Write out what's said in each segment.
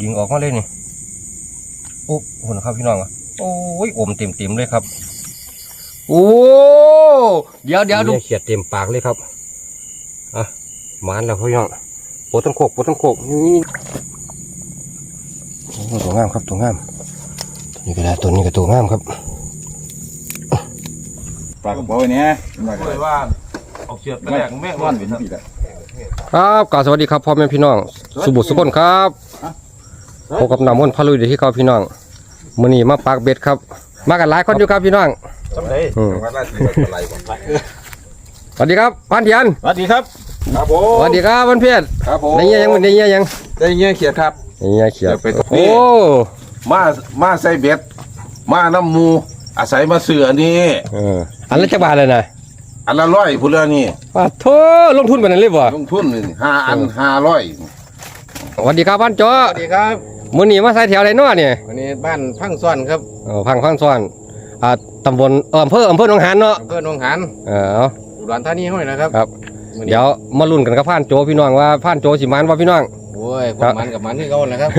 ยิงออกมาเลยนี่โอ้โหนะครับพี่น้องอะโอ้ยอมเต็มเต็มๆเลยครับ โอ้เดี๋ยวเดี๋ยวดูเขียดเต็มปากเลยครับอะหมานแล้วพี่น้องปวดทั้งโคกปวดทั้งโคกนี่โอ้ตัวงามครับตัวงามตัวนี้ก็ได้ตัวนี้ก็ตัวงามครับปลากระป๋องเนี้ยมาเลยว่าออกเชือดไปแรกแม่งร้อนเป็นปีละครับกล่าวสวัสดีครับพ่อแม่พี่น้อง สุบุตสุคนครับ พบกับน้ำมนต์พะลุยเดี๋ยวที่เขาพี่น้องมื้อนี้มาปากเบ็ดครับ มากันหลายคนอยู่ครับพี่น้องสำเร็จอืมว่าราชอะไรก่อนสวัสดีครับพันเทียนสวัสดีครับครับผสมวัสดีครับพันเพียรครับผมในเงี้ยยังในเงี้ยยังได้เงี้ยเขียดครับ ในเงี้ยเขียวเดี๋ยวไปตกโอ้มามาใส่เบ็ด มาน้ำหมู อาศัยมาเสือนี่เอออันละจักบาทเลยนะอันละร้อยผู้เรือนี่ป้าโทลงทุนแบบนั้นเลยบ่ลงทุนนี่ห้าอันห้าร้อยสวัสดีครับพันโจสวัสดีครับ มื้อนี้มาใส่แถวไรเนาะเนี่ยวันนี้บ้านพังซ่อนครับเออพังพังซ้อนอ่าตำบลเอ่ออำเภออำเภอหนองหานเนาะอำเภอหนองหานเออเอาอุดรธานีห้วยนะครับครับ มื้อนี้เดี๋ยวมาลุ้นกันกับพันโจพี่น้องว่าพันโจสิมานบ่พี่น้อง โอ้ยพวกมันกับมันที่เขาแหละครับ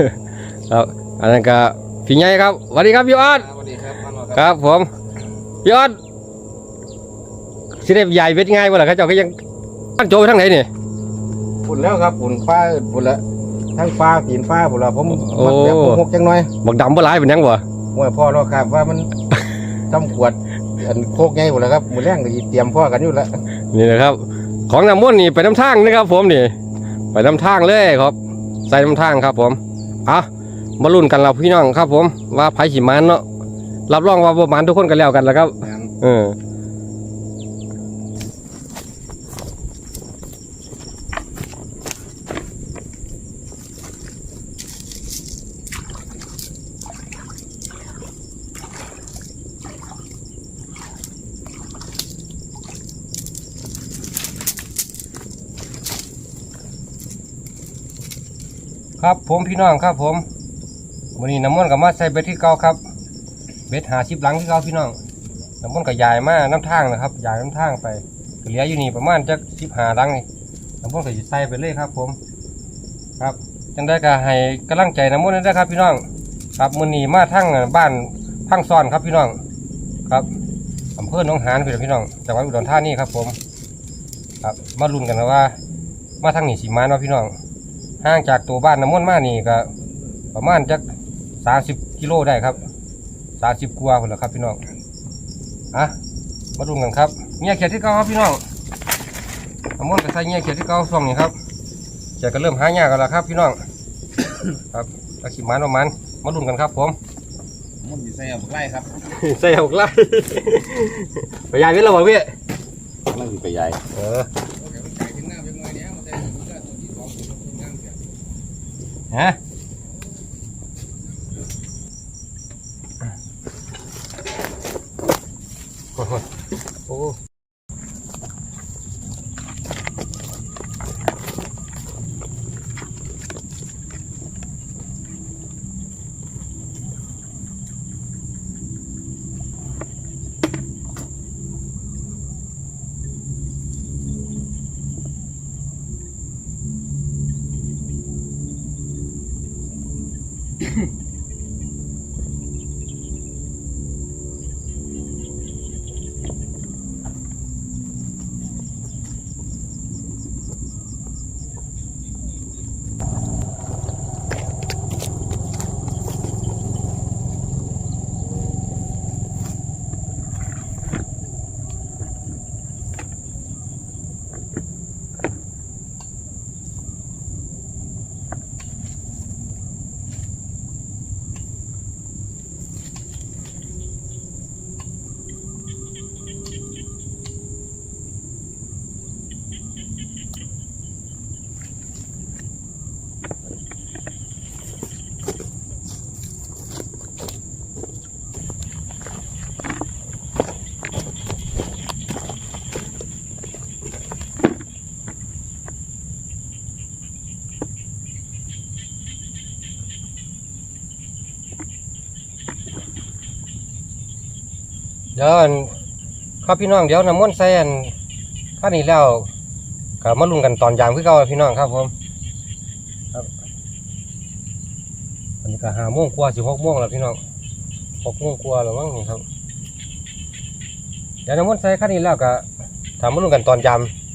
ครับอันนั้นก็พี่ใหญ่ครับสวัสดีครับพี่ออดสวัสดีครับพันคครับรับผมพี่ออดสิได้ใหญ่เวทง่ายบ่ล่ะครับเจ้าก็ยังพันโจไปทางไหนนี่ฝุ่นแล้วครับฝุ่นฟ้าฝุ่นละ ทั้งฟ้าปีนฟ้าฝุ่นละผมโอ้มักแบบหกจังหน่อยบักดำบ่หลายเป็นหยังบ่ห้วยพ่อเราครับว่ามันจำขวดอันโคกไงฝุ่นละครับมือแรงก็สิเตรียมพ่อกันอยู่แล้วนี่นะครับ ของน้ำมนต์นี่ไปน้ำทางนะครับ ผมนี่ ไปน้ำทางเลยครับ ใส่น้ำทางครับ ผมเอามาลุ้นกันเราพี่น้องครับ ผมว่าไผสิมานเนาะรับรองว่าบ่มานทุกคนกันแล้วกันแล้วครับ เออ ครับผมพี่น้องครับผมวันนี้น้ำมันกับมาใส่เบ็ดที่เก่าครับ เบ็ดหาชิบหลังที่เก่าพี่น้องน้ำมันกับยายมาน้ำทางนะครับยายน้ำทางไปเหลืออยู่นี่ประมาณจักสิบหาลังนี่น้ำมันใส่ไปเลยครับ ผม ครับจังได้ก็ให้กำลังใจน้ำมันต์ด้ครับ พี่น้อง ครับมือนีมาทั้งบ้านพังซ้อนครับพี่น้องครับอำเภอหนองหานพี่น้องจังหวัดอุดรธานีครับผม ครับมาลุ้นกันนะว่า มาทางนี้สิมานว่าพี่น้อง ห่างจากตัวบ้านน้ำมนต์มานี่ก็ประมาณจักสามสิบกิโลได้ครับสามสิบกว่าคนละครับพี่น้องอะมาดูกันครับเงี้ยเขียดที่เก่าครับพี่น้องน้ำมนต์ก็ใส่เงี้ยเขียดที่เก่าช่วงนี้ครับเขียดก็เริ่มหายากกันแล้วครับพี่น้องครับอาชิมานประมาณมาดูกันครับ ผมมันสิใส่เอาไล่ครับใส่หกไล่ไปยายนี่เราบอกพี่นั่นไปใหญ่เออ ฮะโอ้โห ดี๋ยวครับพี่น้องเดี๋ยวน้ำมันต์ใส่อันข้านี้แล้วก็มาลุ้นกันตอนยามคือเก่าพี่น้องครับผมครับอันนี้ก็หาโมงกว่าสิหกโมงแล้วพี่น้องหกโมงกว่าแล้วมั้งนี่ครับเดี๋ยวน้ำมันต์ใส่ขั้นนี้แล้วก็ถามมาลุ้นกันตอนย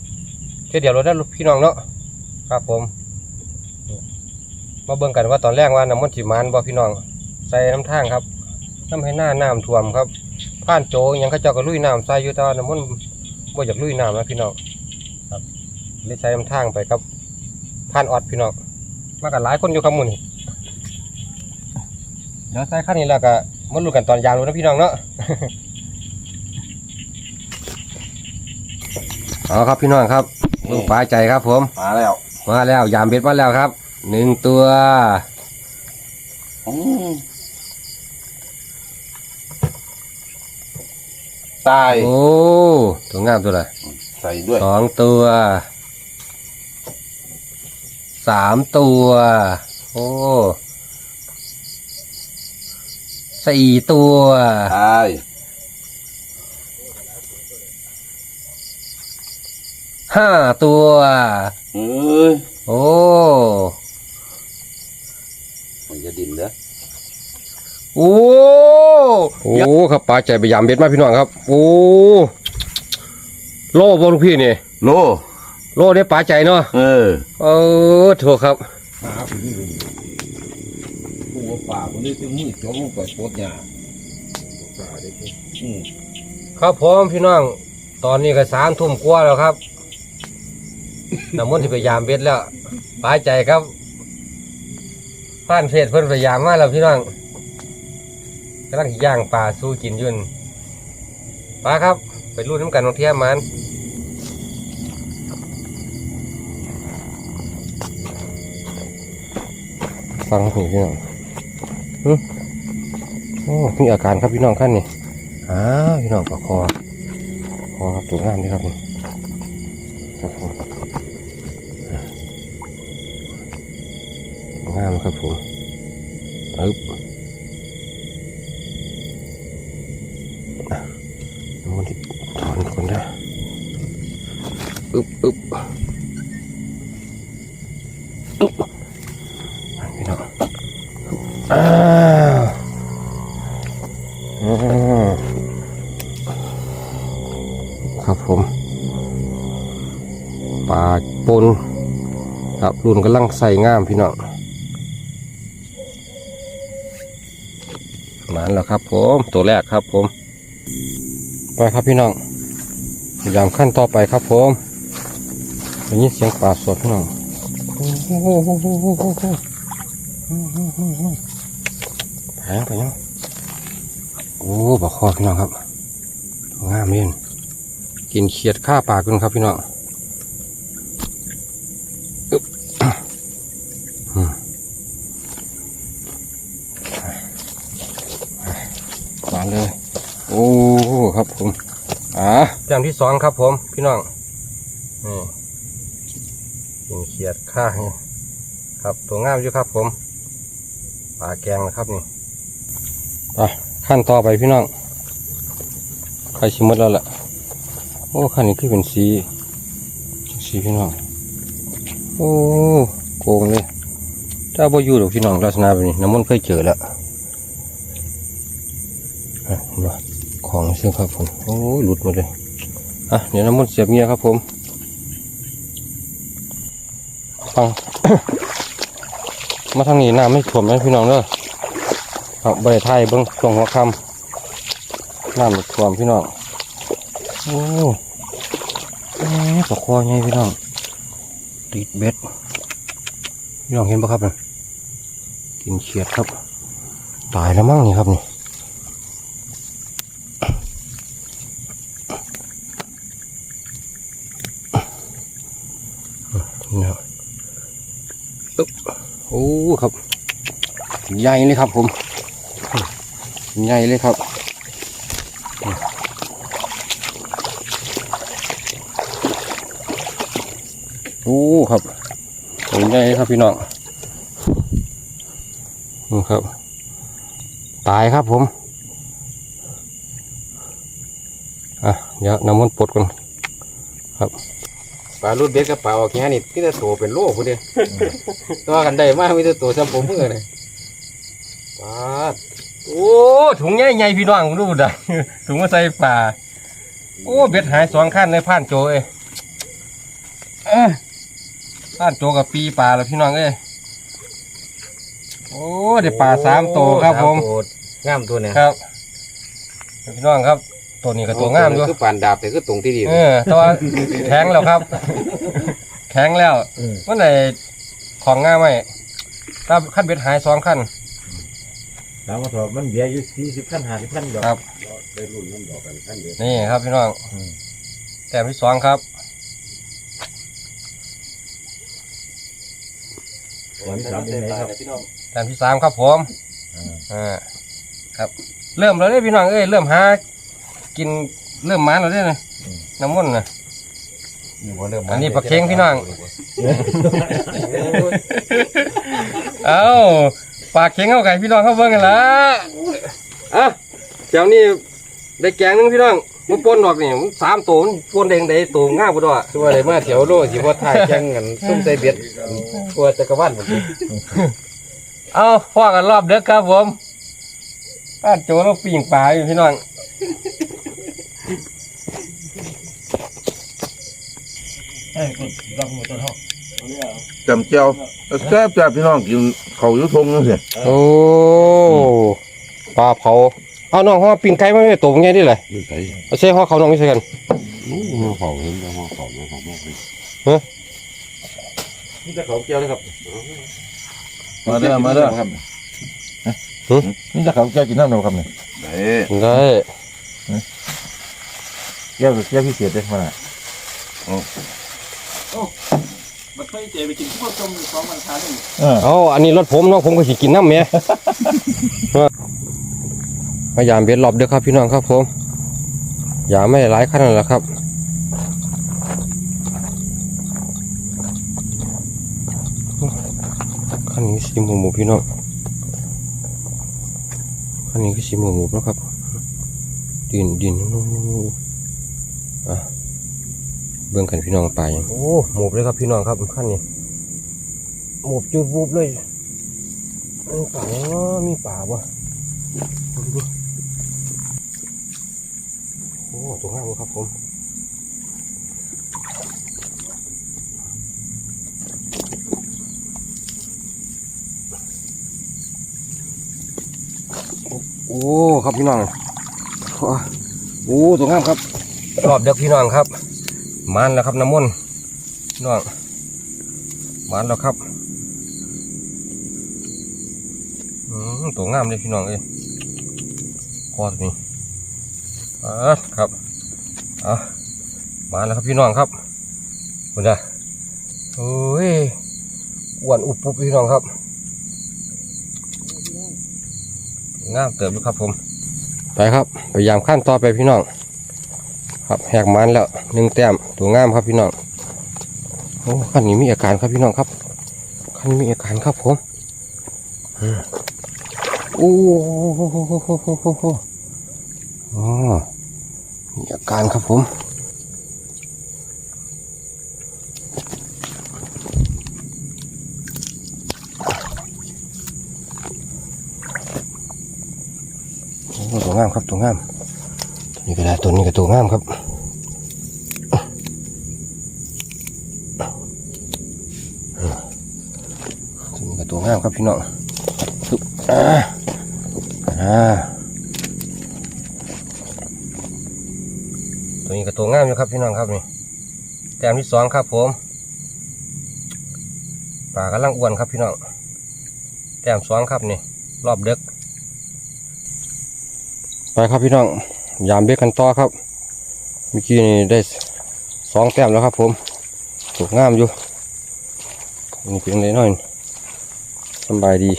ำเที่ยวเดี๋ยวเราได้พี่น้องเนาะครับผม มาเบิ่งกันว่าตอนแรกว่าน้ำมันต์สิมานบ่พี่น้อง ใส่น้ำทางครับน้ำให้หน้าน้ำท่วมครับ ผ่านโจหยังเขาเจ้าก็ลุยน้ำใส่อยู่แต่ว่าน้ำมันต์บ่อยากลุยน้ำนะพี่น้องครับเลยใส่น้ำทางไปครับผ่านออดพี่น้องมากันหลายคนอยู่ครับหมื้นี้เดี๋ยวใส่ขั้นนี้แล้วก็มาลุ้นกันตอนยามรู้นะพี่น้องเนาะ เอาครับพี่น้องครับลุงปลาใจครับผม มาแล้วมาแล้วยามเบ็ดมาแล้วครับหนึ่งตัว อืม ตายโอ้ตัวงามตัวละใส่ด้วยสองตัวสามตัว โอ้สี่ตัวตายห้าตัวเอ้ยโอ้มันจะดินเด้อ โอ้โอ้ครับปลาใจไปยามเบ็ดมาพี่น้องครับ โอ้โล่บ่ลูกพี่นี่ โลโล่ได้ปลาใจเนาะเออเออโถครับตัวป่าคนนี้จะมืดจ้องไปโคตรยาป่าได้อืมครับผมพี่น้อง ตอนนี้ก็สามทุ่มกว่าแล้วครับน้ำมันต์ที่ไปยามเบ็ดแล้วปลาใจครับผ่านเพจเพิ่นไปยามมาแล้วพี่น้อง กำลังย่างปลาสู้กินยุ่นปลาครับ ไปรูดน้ำกันของเทียมมันฟังหูพี่น้องโอ้มีอาการครับพี่น้องขั้นนี่อ้าวพี่น้องปาคอคอครับตัวงามนี่ครับนี่ครับผมงามครับผม พี่น้องอ้าวครับผมปลาปนครับรุ่นกำลังใส่งามพี่น้องมาแล้วครับผมตัวแรกครับผม ไปครับพี่น้องยายามขั้นต่อไปครับผมได้ยินเสียงปลาสดพี่น้อง หโอ้โหโอ้โหโอ้โหแพงไปยังโอ้บอกคอพี่น้องครับงามเล่นกินเขียดข้าปากกันครับพี่น้องอึ๊บอืมมาเลย โอ้ ครับผม อ่าแต้มที่สองครับผม พี่น้องนี่ กินเขียดข้าเนี่ยครับตัวงามอยู่ครับผมปลาแกงนะครับนี่ไปขั้นต่อไปพี่น้องใครชิมดแล้วล่ะโอ้ขั้นนี้คือเป็นสีสีพี่น้องโอ้โกงเลยถ้าบ่อยู่หรอกพี่น้องลักษณะแบบนี้น้ำมันเคยเจอแล้วอะห็นปะของเสื้อครับผมโอ้หลุดหมดเลยอะเดี๋ยวน้ำมันเสียบเมียครับผม ฟัง มาทางนี้น้ำไม่ท่วมนะพี่น้องเด้อครับบไทยเบิ้งตรงหัวคำน้ำไม่ท่วมพี่น้อง โอ้เอ๊ะปลาคอไงพี่น้องติดเบ็ด พี่น้องเห็นปะครับน่ะกินเขียดครับ ตายแล้วมั้งนี่ครับนี่นี่นะครับอึ๊บ โอ้ครับ ใหญ่เลยครับผมใหญ่เลยครับโอ้ครับตัวใหญ่ครับพี่น้องนี่ครับ ตายครับผมอะเดี๋ยวน้ำมันต์ปลดก่อนปลารุ่นเบ็ดกับปลาออกแค่นี่พี่จะโตเป็นโลกพุ่นเดียวตัวกันได้มากมีแต่ตัวจำผมเมื่อเลยปาด โอ้ถุงใหญ่ๆพี่น้องดูดัถุงมาใส่ปลาโอ้เบ็ดหายสองขั้นในผ่านโจเอ้ยเอ้ยผ่านโจกับปีปลาแล้วพี่น้องเอ้ยโอ้ได้ปลาสามตัวครับผมสาตัวงามตัวเนี่ยครับพี่น้องครับ ตัวนี้ก็ตัวงามด้วยคือปานดาบแต่คือตรงที่ดีเออแตัวาแข็งแล้วครับ แข็งแล้วมเมื่อไหร่ของง่ายไหมถ้าขั้นเบ็ดหายสองขั้น น้ำมาถอดมันเบียร์อยู่สี่สิบขั้นห้าสิบขั้นดอกครับนี่ครับพี่น้องแต้มที่สองครับวันสามเป็นไงครับแต้มที่สามครับผมอ่าครับ เริ่มแล้วเนี่ยพี่น้องเอ้ยเริ่มหากินเริ่มมันแล้วเนี่ยนะน้ำมันต์นะอันนี้ปลาเค็งพี่น้อง เอ้า ปากเข็งเอาไก่พี่น้องเข้าเบิ่งกันละอะเจ้านี่ได้แกงหนึงพี่น้องมันปนดอกนี่มันสามตัวมันปนแดงใดตัวง่ายบ่ดอกตัวอะไรมาแถวโลสิบ่ถ่ายแข่งกันซุ่มใส่เบ็ดตัวจักรวาลหมดเลยเอาพ่อกันรอบเด็กครับผมป้าโจเราปิ่งปลาอยู่พี่น้อง จำเจียวแซ่บจ้าพี่น้องกินเขาวอยุทงนั่นสิโอ้ปลาเผาเอาน้องห่อปิ่งไก่มาไม่ตัวง่ายดิเลยไม่ใส่เอาใส่ห่อเขาน้องไม่ใช่กันเขาเห็นแต่ว่าเขาไม่เขาไม่นี่จะเขาเกี่ยวเลยครับมาเด้อมาเด้อครับนี่จะเขาแก้วกินน้ำเราครับเนี่ยได้ได้แก้วแก้วพิเศษเลยมา มันเคยเจไปกินพวกต้มสองวันค้าหนึ่งเออเอาอันนี้รถผมเนาะผมก็สิกินน้ำเมีย พยายามเบ็ดรอบเด้อครับพี่น้องครับผม อย่าไม่หลายขั้นนั่นแหละครับ ขั้นนี้สีหมูหมูพี่น้องขั้นนี้ก็สีหมูหมูแล้วครับ ดินดินนู่นอะ เบิ่งกันพี่น้องไปโอ้หมูเลยครับพี่น้องครับขั้นนี้หมูจุดบูบเลยมีป่าเนาะมีป่าบ่โอ้ตัวห้ามครับผมโอ้ครับพี่น้องโอ้ตัวงามครับรอบเด็กพี่น้องครับ มันแล้วครับน้ำมนต์น้องมันแล้วครับอืมตัวงามเลยพี่น้องเอ้ยคอตัวนี้อ่าครับอะมาแล้วครับพี่น้องครับคุณจ้ะโอ้ยอ้วนอุบปุบพี่น้องครับงามเติบอยู่ครับผม ไปครับพยายามขั้นต่อไปพี่น้อง ครับแหกมันแล้วหนึ่งแต้มตัวงามครับพี่น้องโอ้ขั้นนี้มีอาการครับพี่น้องครับขั้นนี้มีอาการครับผมโอ้โหอ๋อมีอาการครับผมโอ้ตัวงามครับตัวงาม นี้ก็ได้ตัวนี้ก็ตัวงามครับตัวนี้ก็ตัวงามครับพี่น้องปึ๊บอ่าอ่าตัวนี้ก็ตัวงามอยู่ครับพี่น้องครับนี่แต้มที่สองครับผมปลากำลังอ้วนครับพี่น้องแต้มสองครับนี่รอบเด็กไปครับพี่น้อง ยามเบกกันต่อครับ เมื่อกี้นี่ได้สองแต้มแล้วครับ ผมถูกงามอยู่นี่เป็นไงหน่อยสบายดี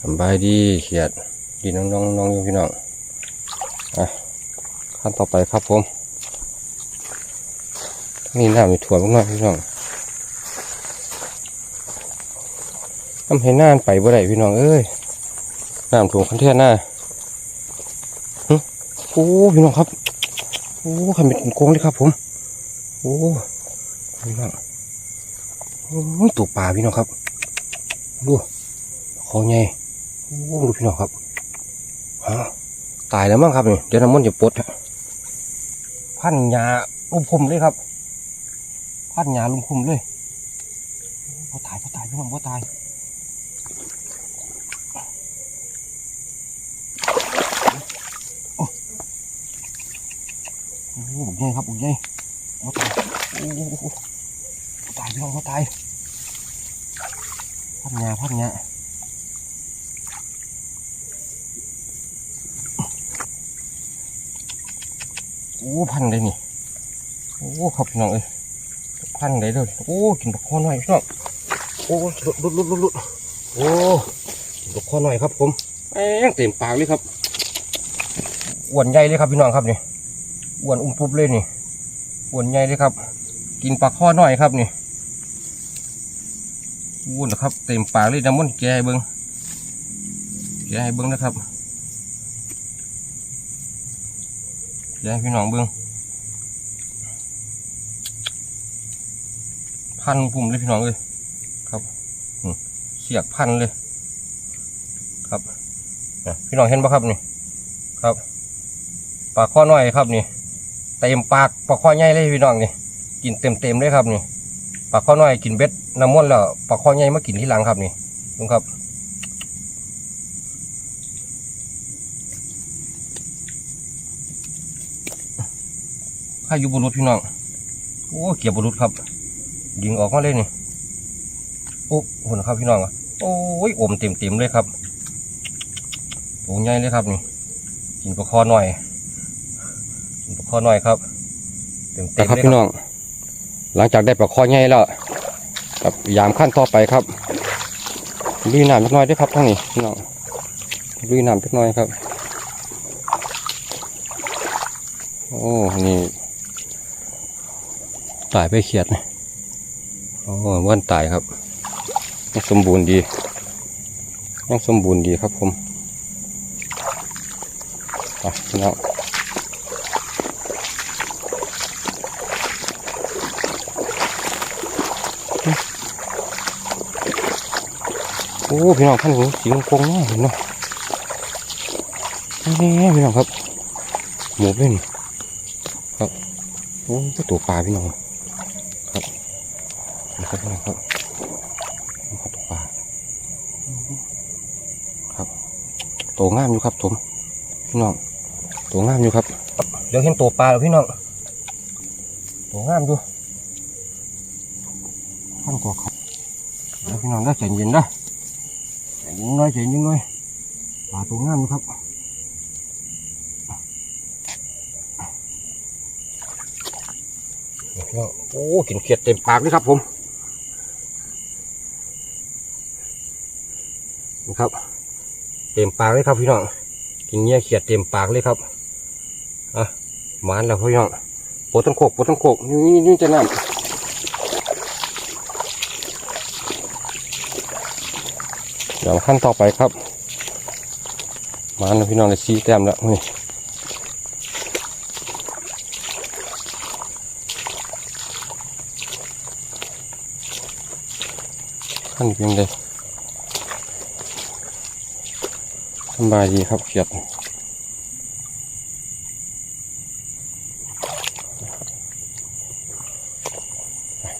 สบายดีเขียดดีน้องน้องน้องอยู่พี่น้องอะขั้นต่อไปครับผมนี่น้ำมีถั่วมากๆพี่น้องทำให้น่านไปบ่ได้พี่น้องเอ้ยน้ำท่วมคันเทียนหน้า โอ้พี่น้องครับ โอ้ขันเป็นโกงเลยครับ ผม โอ้พี่น้องโอ้ตัวปลาพี่น้องครับ ดูคอใหญ่โอ้ดูพี่น้องครับฮะตายแล้วมั้งครับนี่เดี๋ยวน้ำมันจะปดฮะพันหญ้าลุ่มคุมเลยครับพันหญ้าลุ่มคุมเลยบ่ตายบ่ตายพี่น้องบ่ตายโอ้โอ้ บุกใหญ่ครับบุกใหญ่บ่ตายโอ้โหบ่ตายพี่น้องบ่ตายพันหญ้าพันหญ้าโอ้พันเลยนี่โอ้ครับพี่น้องเอ้ยพันเลยเด้อโอ้กินดอกคอหน่อยพี่น้องโอ้ลุดลุดลุดลุดโอ้กินดอกคอหน่อยครับผมแม่งเต็มปากเลยครับอ้วนใหญ่เลยครับพี่น้องครับนี่ อ้วนอุ้มปุ๊บเลยนี่อ้วนใหญ่เลยครับ กินปลาข้อน่อยครับนี่อ้วนนะครับเต็มปากเลยน้ำมันแกให้เบิ้งแกให้เบิ้งนะครับแกให้พี่น้องเบิ้งพันพุ่มเลยพี่น้องเลยครับเสียกพันเลย ครับพี่น้องเห็นปะครับนี่ครับปลาข้อน้อยครับนี่ เต็มปากปลาข้อใหญ่เลยพี่น้องนี่กินเต็มเต็มเลยครับนี่ปลาข้อน้อยกินเบ็ดน้ำมันแล้วปลาข้อใหญ่มากินที่หลังครับนี่ลุงครับข้าอยู่บนรถพี่น้องโอ้เกียบบนรถครับ ยิงออกมาเลยนี่โอ้โหนครับพี่น้องโอ้ยอมเต็มเต็มเลยครับตัวใหญ่เลยครับนี่กินปลาคอหน่อย อหน่อยครับเต็มเต็มครับเลยพี่น้อง หลังจากได้ปลาคอใหญ่แล้วกับยามขั้นต่อไปครับลุยน้ำเล็กน้อยด้วยครับทั้งนี้พี่น้องลุยน้ำเล็กน้อยครับ โอ้นี่ตายไปเขียดนะโอ้ว่านตายครับยังสมบูรณ์ดียังสมบูรณ์ดีครับผมไปพี่น้อง อ้พี่น้องท่านหูสีโคงๆมากเห็นเนาะนี่พี่น้องครับ หมูเป็นครับโอ้ตัวปลาพี่น้องครับนะครับพี่น้องครับตัวปลาครับตัวงามอยู่ครับผมพี่น้องตัวงามอยู่ครับเดี๋ยวเห็นตัวปลาแล้วพี่น้องตัวงามดูท่านตัวครับเดี๋ยวพี่น้องได้ใจเย็นนะใจเย็นหน้อยใจเย็นหน้อยปลาตัวงามอยู่ครับโอ้กินเขียดเต็มปากเลยครับผมนี่ครับ เต็มปากเลยครับพี่น้องกินเงี้ยเขียดเต็มปากเลยครับอะหมานแล้วพี่น้องปวดทั้งโคกปวดทั้งโคกนี่นี่นี่จะน้ำ เดี๋ยวขั้นต่อไปครับ มานแล้วพี่น้องเลยซีแต้มแล้วนี่ขั้นเพียงเลยสบายดีครับเขียด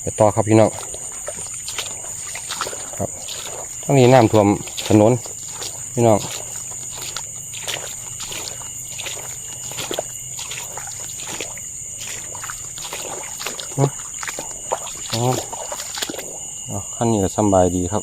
ไปต่อครับพี่น้องครับ ทั้งนี้น้ำท่วมถนนพี่น้องอ๋อขั้นนี้ก็สบายดีครับ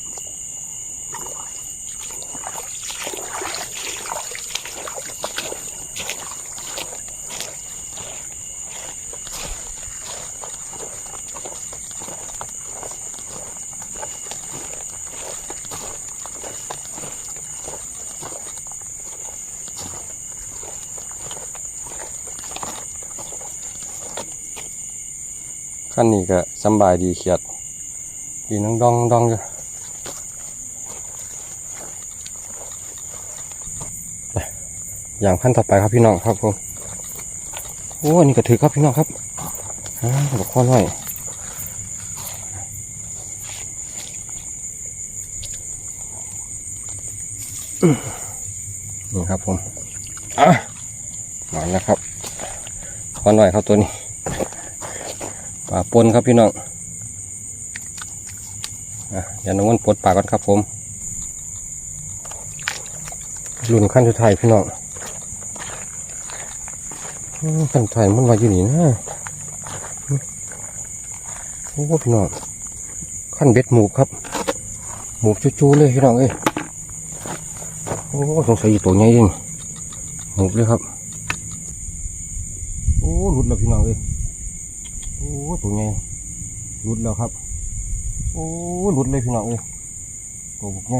ขั้นนี้ก็ สบายดีเขียดดีน้องดองดองอยู่ไปอย่างขั้นต่อไปครับพี่น้องครับผมโอ้อันนี่ก็ถือครับพี่น้องครับอ่าบอกข้อหน่อยนี่ครับผมอะมาแล้วครับขอหน่อยครับตัวนี้ ปลาปนครับพี่น้องอะอย่าน้ำมันปลดปากก่อนครับผมรุ่นขั้นสุดท้ายพี่น้องขั้นสุดท้ายมันว่าอยู่นี่นะโอ้พี่น้องขั้นเบ็ดหมูครับ หมูจูๆเลยพี่น้องเอ้ยโอ้สงสัยตัวใหญ่ยิ่งหมูเลยครับ โอ้หลุดแล้วพี่น้องเอ้ยโอ้ ตัวใหญ่หลุดแล้วครับ โอ้หลุดเลยพี่น้องเอ้ยตัวบุกไง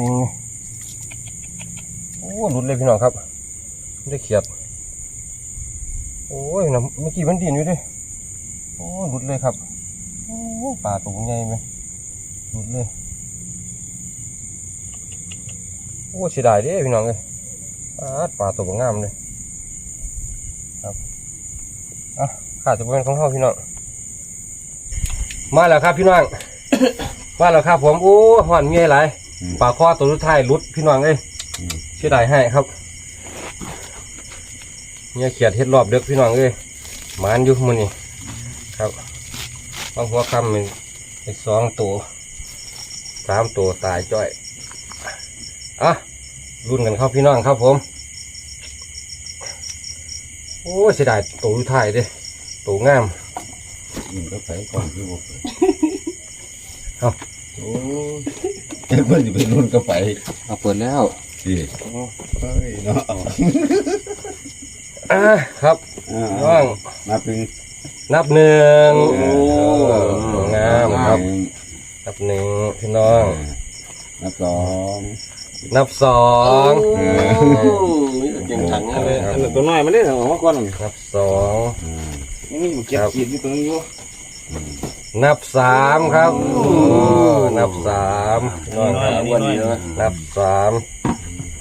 โอ้หลุดเลยพี่น้องครับไม่ได้เขียด โอ้ยนะเมื่อกี้มันดินอยู่เดิโอ้หลุดเลยครับโอ้ปลาตัวบุกใหญ่ไหมหลุดเลย โอ้เสียดายด้พี่น้องเอ้ยปลาปลาตัวงามเลยครับอะขาดจะเป็นของเขาพี่น้อง มาแล้วครับพี่น้อง มาแล้วครับ ผมโอ้หวานเมียหลายปลาคอตัวสุดท้ายหลุดพี่น้องเอ้ยเสียดายให้ครับเนี่ยเขียดเฮ็ดรอบเด็กพี่น้องเอ้ยหมานอยู่มือนี่ครับบางหัวคำมันอีกสองตัวสามตัวตายจ้อยอะรุ่นกันครับพี่น้องครับผม โอ้เสียดายตัวอยู่ท้ายเด้ตัวงาม มันก็ไปก่อนคือบ่เอ้าโอ้เจ้าคนจะไปนู่นก็ไปเอาเปิดแล้วดิเฮ้ยเนาะเอาอะครับอ่าน้องนับหนึ่งนับหนึ่งโอ้ตัวงามครับ นับหนึ่งพี่น้อง นับสองนับสองเก่งขังเลยอันนั้นตัวน้อยมันได้ออกมาก่อนนับสอง นี่มีอยู่เก็บขีดอยู่ตรงนี้อยู่นับสามครับโอ้นับสามพี่น้องครับวันนี้นะนับสาม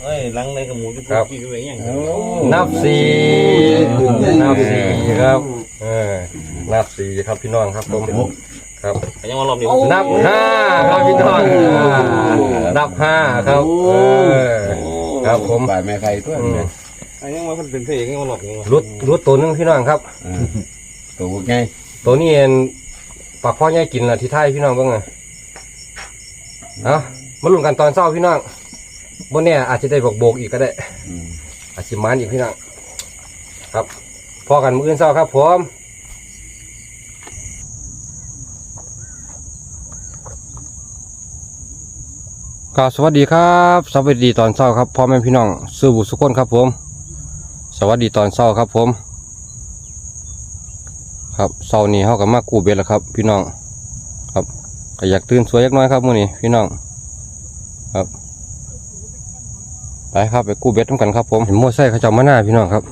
เอ้ยลังในกับหมูจะครับกินไปอย่างนับสี่นับสี่ครับเออนับสี่ครับพี่น้องครับผมครับยังมารอบนี้นับห้าครับพี่น้องอ่านับห้าครับเออครับผมบ่ายแม่ใครตัวอืมเนี่ยอันนี้มันเป็นเพลงยังมาหลอกยังรุดรุดตัวหนึงพี่น้องครับอ่า ตัวพวกไงตัวนี้เองปากพ่อใหญ่กินละที่ไทยพี่น้องเบ้างไงเอามาลุ้นกันตอนเช้าพี่น้องบนเนี่ยอาจจะได้บอกโบกอีกก็ได้ อืมอาจจะมานอีกพี่น้องครับพอกันมื้ออื่นเช้าครับผมก็สวัสดีครับสวัสดีตอนเช้าครับพ่อแม่พี่น้องซื้อบุสุกคนครับผม สวัสดีตอนเช้าครับผม ครับเช้านี้เขากับมากูเบ็ดแล้วครับ พี่น้องครับก็อยากตื่นสวยยักน้อยครับมื้อนี้พี่น้องครับไปครับไปกู้เบ็ดทำกันครับผมเห็นโม่ไส้เขาจะมาหน้าพี่น้องครับ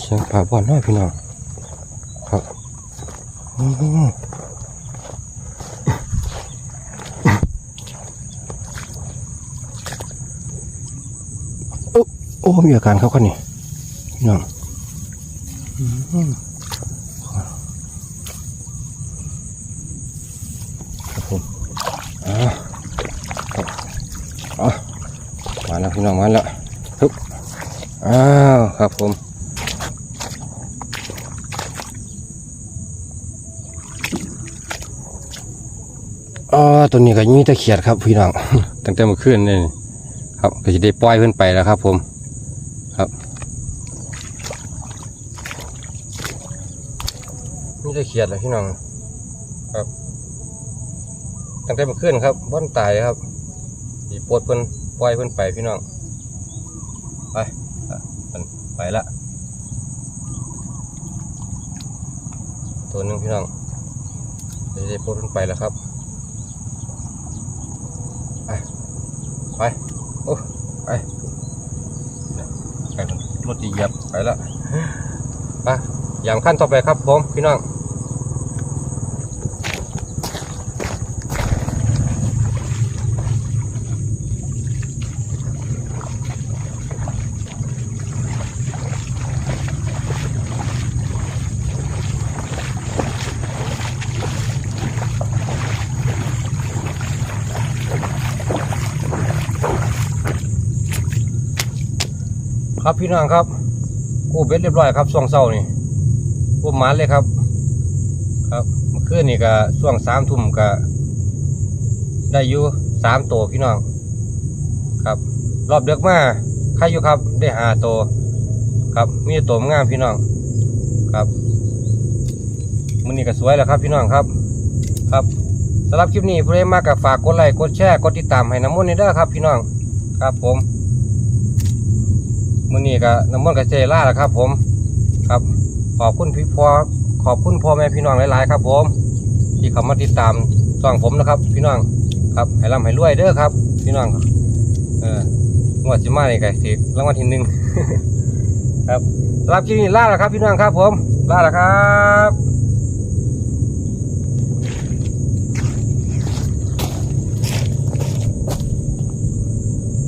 เสียงป่าบ่อนน้อยพี่น้องครับอื้อหือ โอ้ มีอาการครับคนนี้พี่น้องอือครับผมอ่าอะมาแล้วพี่น้องมาแล้วฮึบอ้าวครับผมอ๋อตัวนี้ก็มีแตะเขียดครับพี่น้องตั้งแต่เมื่อคืนนี่ครับก็จะได้ปล่อยเพิ่อนไปแล้วครับผมครับมีแตะ เขียดเลยพี่น้องตั้งแต่เมื่อคืนครับบ้านตายครับสีปวดเพิ่นปล่อยเพิ่นไปพี่น้องไปไปละตัวหนึ่งพี่น้องได้ปวดเพิ่นไปแล้วครับไปโอ้ไปไปรถดีเหยียบไปละไปอย่างขั้นต่อไปครับผมพี่น้อง ครับพี่น้องครับกู้เบ็ดเรียบร้อยครับช่วงเช้านี่กู้มานเลยครับ ครับเมื่อคืนนี่ก็ช่วงสามทุ่มก็ ได้อยู่สามตัวพี่น้อง ครับ รอบเดือกมาใครอยู่ครับ ได้หาตัวครับ มีตัวงามพี่น้อง ครับมันนี่ก็สวยแล้วครับพี่น้องครับ ครับสำหรับคลิปนี้ผู้ใดมากกับฝากกดไลค์กดแชร์กดติดตามให้น้ำมันต์นี่ด้อครับพี่น้อง ครับผม มื้อนี้ก็น้ำมันกับเจล่าแล้วครับ ผมครับ ขอบคุณพี่พ่อขอบคุณพ่อแม่พี่น้องหลาย ๆ ครับ ผม ที่เข้ามาติดตามช่องผมนะครับ พี่น้องครับให้ร่ำให้รวยเด้อครับ พี่น้องเอองวดสิมานี่ไงสิรางวัลที่หนึ่งครับสำหรับคลิปนี้ลาแล้วครับ พี่น้องครับ ผมลาแล้วครับ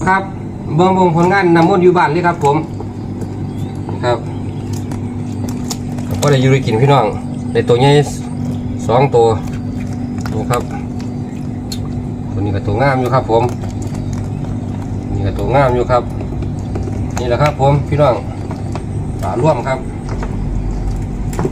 ครับ เบิ่งเบิ่งผลงานนำมนต์อยู่บ้านเลยครับ ผมครับก็ได้ยูริกินพี่น้องในตัวใหญ่สองตัวดูครับตัวนี้ก็ตัวงามอยู่ครับ ผมนี่ก็ตัวงามอยู่ครับ นี่แหละครับ ผมพี่น้องฝาร่วมครับ